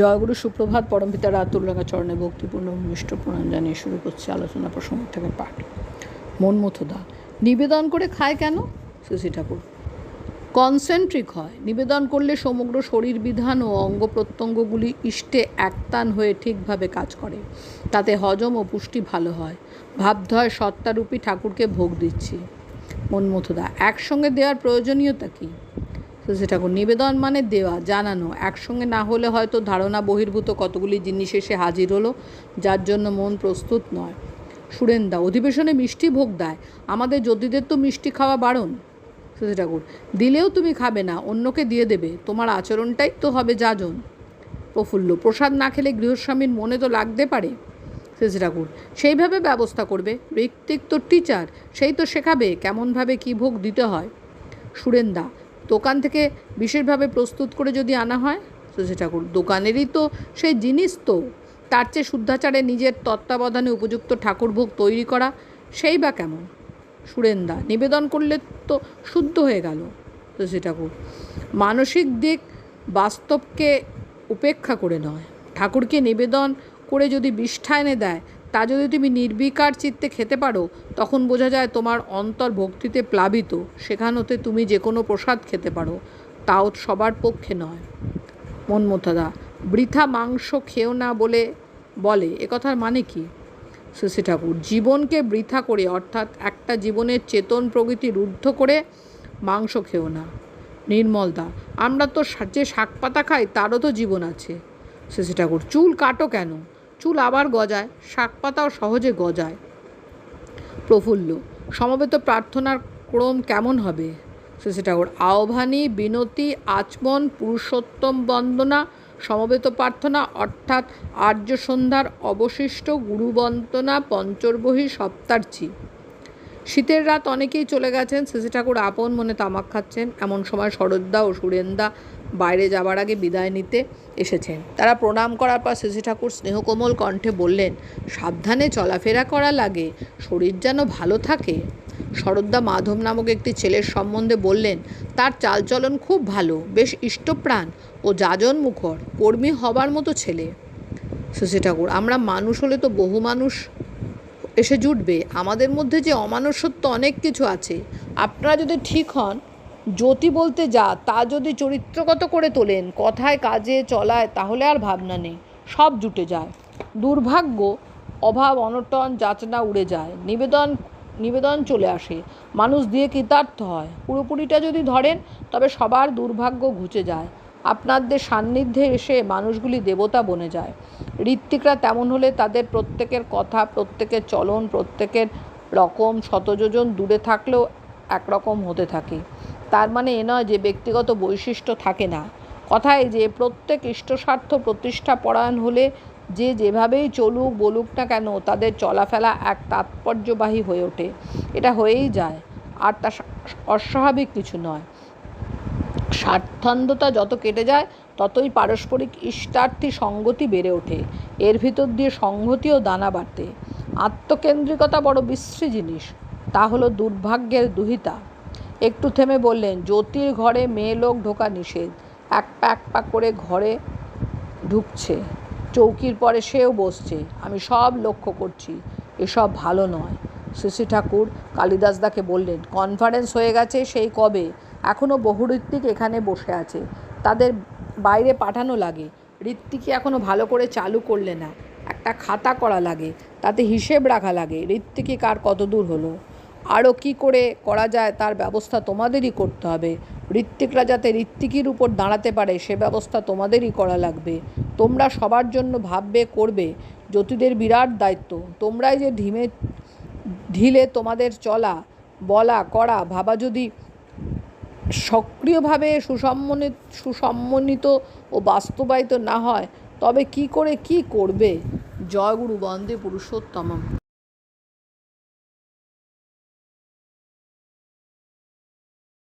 জয়গুরু সুপ্রভাত, পরমপিতা রাতুল রাঙা চরণে ভক্তিপূর্ণ মিষ্ট প্রণাম জানিয়ে শুরু করছে আলোচনা প্রসঙ্গ থেকে পাঠ। মন মথুদা নিবেদন করে খায় কেন? শশী ঠাকুর, কনসেন্ট্রিক হয়। নিবেদন করলে সমগ্র শরীর বিধান ও অঙ্গ প্রত্যঙ্গগুলি ইষ্টে একতান হয়ে ঠিকভাবে কাজ করে। তাতে হজম ও পুষ্টি ভালো হয়। ভাবধয় সত্তারূপী ঠাকুরকে ভোগ দিচ্ছি। মনমথুদা, একসঙ্গে দেওয়ার প্রয়োজনীয়তা কী? শশী ঠাকুর, নিবেদন মানে দেওয়া, জানানো। একসঙ্গে না হলে হয়তো ধারণা বহির্ভূত কতগুলি জিনিস এসে হাজির হলো, যার জন্য মন প্রস্তুত নয়। সুরেন্দা, অধিবেশনে মিষ্টি ভোগ দেয়। আমাদের জ্যোতিদের তো মিষ্টি খাওয়া বারণ। শশী ঠাকুর, দিলেও তুমি খাবে না, অন্যকে দিয়ে দেবে। তোমার আচরণটাই তো হবে যাজন। প্রফুল্ল, প্রসাদ না খেলে গৃহস্বামীর মনে তো লাগতে পারে। শশী ঠাকুর, সেইভাবে ব্যবস্থা করবে। ঋত্বিক তো টিচার সেই তো শেখাবে কেমনভাবে কী ভোগ দিতে হয়। সুরেন্দা দোকান থেকে বিশেষভাবে প্রস্তুত করে যদি আনা হয় শশী ঠাকুর দোকানেরই তো সেই জিনিস তো। তার চেয়ে শুদ্ধাচারে নিজের তত্ত্বাবধানে উপযুক্ত ঠাকুরভোগ তৈরি করা, সেই বা কেমন? সুরেন্দা, নিবেদন করলে তো শুদ্ধ হয়ে গেল শশী ঠাকুর মানসিক দিক বাস্তবকে উপেক্ষা করে নয়। ঠাকুরকে নিবেদন করে যদি বিষ্ঠা এনে দেয় তা যদি তুমি নির্বিকার চিত্তে খেতে পারো, তখন বোঝা যায় তোমার অন্তর ভক্তিতে প্লাবিত। সেখান হতে তুমি যে কোনো প্রসাদ খেতে পারো। তাও সবার পক্ষে নয়। মনমথাদা, বৃথা মাংস খেও না বলে বলে একথার মানে কি? শশী ঠাকুর, জীবনকে বৃথা করে, অর্থাৎ একটা জীবনের চেতন প্রকৃতি রুদ্ধ করে মাংস খেও না। নির্মলদা, আমরা তো যে শাক পাতা খাই, তারও তো জীবন আছে। শশী ঠাকুর, চুল কাটো কেন? চুল আবার গজায় শাক পাতাও সহজে গজায়। প্রফুল্ল, সমবেত প্রার্থনার ক্রম কেমন হবে? শশী ঠাকুর আহ্বানী, বিনতি, আচমন, পুরুষোত্তম বন্দনা, সমবেত প্রার্থনা, অর্থাৎ আর্য সন্ধ্যার অবশিষ্ট গুরুবন্দনা, পঞ্চর্বহী, সপ্তার্চী। শীতের রাত অনেকেই চলে গেছেন। শশী ঠাকুর আপন মনে তামাক খাচ্ছেন। এমন সময় শরদ্দা ও সুরেন্দা বাইরে যাবার আগে বিদায় নিতে এসেছেন। তারা প্রণাম করার পর শশী ঠাকুর স্নেহকোমল কণ্ঠে বললেন, সাবধানে চলাফেরা করা লাগে, শরীর যেন ভালো থাকে। শরদ্দা মাধব নামক একটি ছেলের সম্বন্ধে বললেন, তার চালচলন খুব ভালো, বেশ ইষ্টপ্রাণ ও যাজন মুখর কর্মী হবার মতো ছেলে। শশী ঠাকুর, আমরা মানুষ হলে তো বহু মানুষ এসে জুটবে, আমাদের মধ্যে যে অমানুষত্ব অনেক কিছু আছে, আপনারা যদি ঠিক হন জ্যোতি বলতে যা, তা যদি চরিত্রগত করে তোলেন, কথায়, কাজে, চলায়, তাহলে আর ভাবনা নেই, সব জুটে যায়। দুর্ভাগ্য, অভাব, অনটন, যাচনা উড়ে যায়, নিবেদন নিবেদন চলে আসে, মানুষ দিয়ে কৃতার্থ হয়। পুরোপুরিটা যদি ধরেন, তবে সবার দুর্ভাগ্য ঘুচে যায়। আপনাদের সান্নিধ্যে এসে মানুষগুলি দেবতা বনে যায়। ঋত্বিকরা তেমন হলে তাদের প্রত্যেকের কথা, প্রত্যেকের চলন, প্রত্যেকের রকম শতযোজন দূরে থাকলেও একরকম হতে থাকে। তার মানে এ নয় যে ব্যক্তিগত বৈশিষ্ট্য থাকে না। কথায় যে প্রত্যেক ইষ্টস্বার্থ প্রতিষ্ঠা পরায়ণ হলে যে যেভাবেই চলুক, বলুক না কেন তাদের চলাফেরা এক তাৎপর্যবাহী হয়ে ওঠে। এটা হয়েই যায়, আর তা অস্বাভাবিক কিছু নয়। স্বার্থান্ধতা যত কেটে যায়, ততই পারস্পরিক ইষ্টার্থী সঙ্গতি বেড়ে ওঠে। এর ভিতর দিয়ে সংহতিও দানা বাড়তে। আত্মকেন্দ্রিকতা বড় বিশ্রী জিনিস। তা হলো দুর্ভাগ্যের দুহিতা। একটু থেমে বললেন, জ্যোতির ঘরে মেয়ে লোক ঢোকা নিষেধ। এক পা এক করে ঘরে ঢুকছে। চৌকির পরে সেও বসছে। আমি সব লক্ষ্য করছি। এসব ভালো নয়। শশী ঠাকুর কালিদাসদাকে বললেন, কনফারেন্স হয়ে গেছে সেই কবে? এখনও বহু ঋত্বিক এখানে বসে আছে। তাদের বাইরে পাঠানো লাগে। ঋত্বিকই এখনও ভালো করে চালু করলে না। একটা খাতা করা লাগে। তাতে হিসেব রাখা লাগে। ঋত্বিকই কার কত দূর হলো? আরও কী করে করা যায় তার ব্যবস্থা তোমাদেরই করতে হবে। ঋত্বিকরা যাতে ঋত্বিকির উপর দাঁড়াতে পারে, সে ব্যবস্থা তোমাদেরই করা লাগবে। তোমরা সবার জন্য ভাববে, করবে। জ্যোতিদের বিরাট দায়িত্ব। তোমরাই যে ঢিমে ঢিলে তোমাদের চলা, বলা, করা, ভাবা যদি সক্রিয়ভাবে সুসম্মনিত সুসম্মনিত ও বাস্তবায়িত না হয়, তবে কি করে কি করবে? জয়গুরু বন্দে পুরুষোত্তমম।